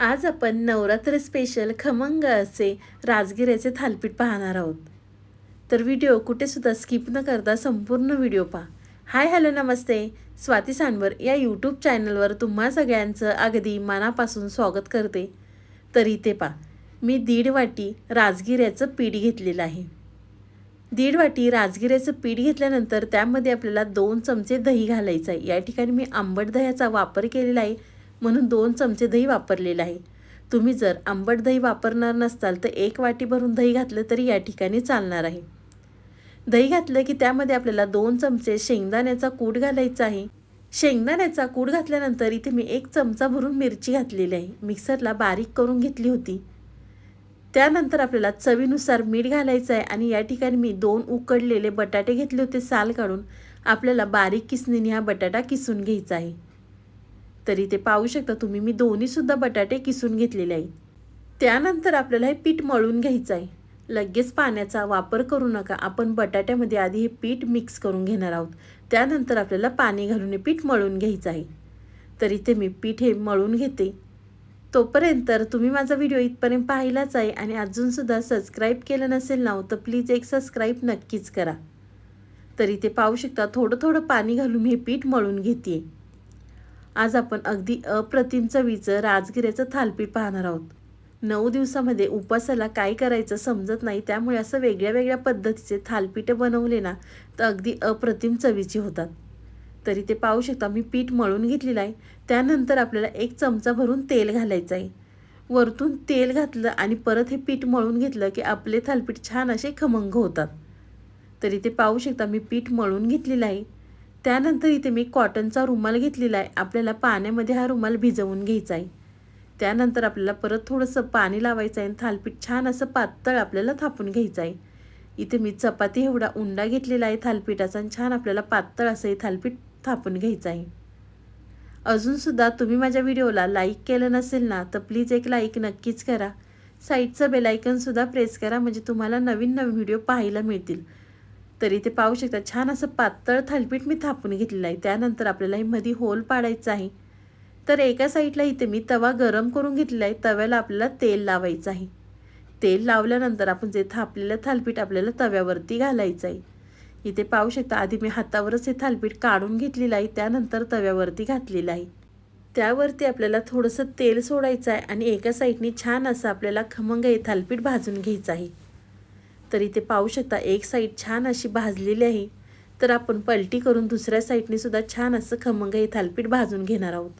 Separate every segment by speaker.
Speaker 1: आज आपण नवरात्र स्पेशल खमंग असे राजगिऱ्याचे थालपीठ पाहणार आहोत. तर व्हिडिओ कुठेसुद्धा स्किप न करता संपूर्ण व्हिडिओ पहा. हाय हॅलो नमस्ते. स्वाती सांडवर या यूट्यूब चॅनलवर तुम्हा सगळ्यांचं अगदी मनापासून स्वागत करते. तर इथे पा मी दीड वाटी राजगिऱ्याचं पीठ घेतलेलं आहे. दीड वाटी राजगिऱ्याचं पीठ घेतल्यानंतर त्यामध्ये आपल्याला दोन चमचे दही घालायचं आहे. या ठिकाणी मी आंबट दह्याचा वापर केलेला आहे. म्हणून दोन चमचे दही वापरलेलं आहे. तुम्ही जर आंबट दही वापरणार नसताल तर एक वाटी भरून दही घातलं तरी या ठिकाणी चालणार आहे. दही घातलं की त्यामध्ये आपल्याला दोन चमचे शेंगदाण्याचा कूट घालायचा आहे. शेंगदाण्याचा कूट घातल्यानंतर इथे मी एक चमचा भरून मिरची घातलेली आहे. मिक्सरला बारीक करून घेतली होती. त्यानंतर आपल्याला चवीनुसार मीठ घालायचं आहे आणि या ठिकाणी मी दोन उकडलेले बटाटे घेतले होते साल काढून. आपल्याला बारीक किसणीने हा बटाटा किसून घ्यायचा आहे. तरी ते पाहू शकता तुम्ही मी दोन्हीसुद्धा बटाटे किसून घेतलेले आहेत. त्यानंतर आपल्याला हे पीठ मळून घ्यायचं आहे. लगेच पाण्याचा वापर करू नका. आपण बटाट्यामध्ये आधी हे पीठ मिक्स करून घेणार आहोत. त्यानंतर आपल्याला पाणी घालून हे पीठ मळून घ्यायचं आहे. तर इथे मी पीठ हे मळून घेते. तोपर्यंत तुम्ही माझा व्हिडिओ इथपर्यंत पाहिलाच आहे आणि अजूनसुद्धा सबस्क्राईब केलं नसेल ना तर प्लीज एक सबस्क्राईब नक्कीच करा. तर इथे पाहू शकता थोडं थोडं पाणी घालून हे पीठ मळून घेते आज आपण अगदी अप्रतिम चवीचं राजगिऱ्याचं थालपीठ पाहणार आहोत. नऊ दिवसामध्ये उपासाला काय करायचं समजत नाही त्यामुळे असं वेगळ्या वेगळ्या पद्धतीचे थालपीठं बनवले ना तर अगदी अप्रतिम चवीचे होतात. तरी ते पाहू शकता मी पीठ मळून घेतलेलं आहे. त्यानंतर आपल्याला एक चमचा भरून तेल घालायचं आहे. वरतून तेल घातलं आणि परत हे पीठ मळून घेतलं की आपले थालपीठ छान असे खमंग होतात. तरी ते पाहू शकता मी पीठ मळून घेतलेलं आहे. त्यानंतर इथे मी कॉटनचा रुमाल घेतलेला आहे. आपल्याला पाण्यामध्ये हा रुमाल भिजवून घ्यायचा आहे. त्यानंतर आपल्याला परत थोडंसं पाणी लावायचं आहे आणि थालपीठ छान असं पातळ आपल्याला थापून घ्यायचं आहे. इथे मी चपाती एवढा उंडा घेतलेला आहे थालपीठाचा आणि छान आपल्याला पातळ असं हे थालपीठ थापून घ्यायचं आहे. अजूनसुद्धा तुम्ही माझ्या व्हिडिओला लाईक केलं नसेल ना तर प्लीज एक लाईक नक्कीच करा. साईडचं बेलायकनसुद्धा प्रेस करा म्हणजे तुम्हाला नवीन नवीन व्हिडिओ पाहायला मिळतील. तरी ते पाहू शकता छान असं पातळ थालपीठ मी थापून घेतलेलं आहे. त्यानंतर आपल्याला हे मध्ये होल पाडायचं आहे. तर एका साईडला इथे मी तवा गरम करून घेतलेला आहे. तव्याला आपल्याला तेल लावायचं आहे. तेल लावल्यानंतर आपण जे थापलेलं थालपीठ आपल्याला तव्यावरती घालायचं आहे. इथे पाहू शकता आधी मी हातावरच हे थालपीठ काढून घेतलेलं आहे. त्यानंतर तव्यावरती घातलेलं आहे. त्यावरती आपल्याला थोडंसं तेल सोडायचं आहे आणि एका साईडने छान असं आपल्याला खमंग हे थालपीठ भाजून घ्यायचं आहे. तर इथे पाहू शकता एक साईड छान अशी भाजलेली आहे. तर आपण पलटी करून दुसऱ्या साईडने सुद्धा छान असं खमंग हे थालपीठ भाजून घेणार आहोत.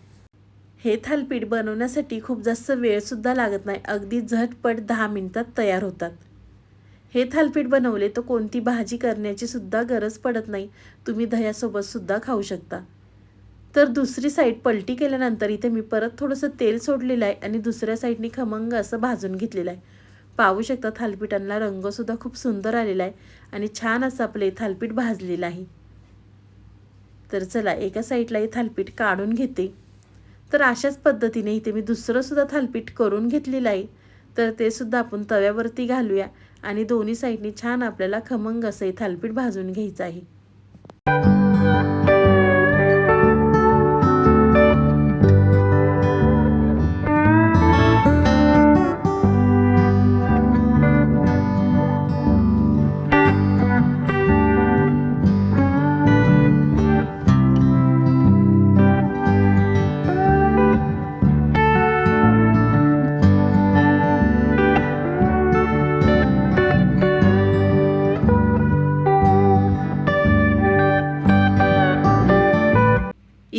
Speaker 1: हे थालपीठ बनवण्यासाठी खूप जास्त वेळसुद्धा लागत नाही अगदी झटपट दहा मिनटात तयार होतात. हे थालपीठ बनवले तर कोणती भाजी करण्याची सुद्धा गरज पडत नाही तुम्ही दह्यासोबतसुद्धा खाऊ शकता. तर दुसरी साईड पलटी केल्यानंतर इथे मी परत थोडंसं तेल सोडलेलं आहे आणि दुसऱ्या साईडनी खमंग असं भाजून घेतलेलं आहे. पाहू शकता थालपीठांना रंगसुद्धा खूप सुंदर आलेला आहे आणि छान असं आपले थालपीठ भाजलेलं आहे. तर चला एका साईडला हे थालपीठ काढून घेते. तर अशाच पद्धतीने इथे मी दुसरंसुद्धा थालपीठ करून घेतलेलं आहे. तर ते सुद्धा आपण तव्यावरती घालूया आणि दोन्ही साईडनी छान आपल्याला खमंग असं हे थालपीठ भाजून घ्यायचं आहे.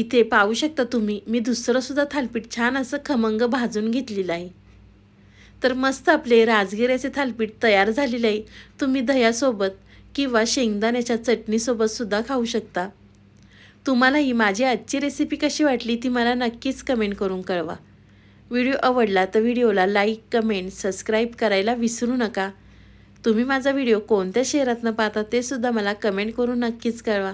Speaker 1: इथे पाहू शकता तुम्ही मी दुसरंसुद्धा थालपीठ छान असं खमंग भाजून घेतलेलं आहे. तर मस्त आपले राजगिऱ्याचे थालपीठ तयार झालेले आहे. तुम्ही दह्यासोबत किंवा शेंगदाण्याच्या चटणीसोबतसुद्धा खाऊ शकता. तुम्हाला ही माझी आजची रेसिपी कशी वाटली ती मला नक्कीच कमेंट करून कळवा. व्हिडिओ आवडला तर व्हिडिओला लाईक कमेंट सबस्क्राईब करायला विसरू नका. तुम्ही माझा व्हिडिओ कोणत्या शहरातनं पाहता ते सुद्धा मला कमेंट करून नक्कीच कळवा.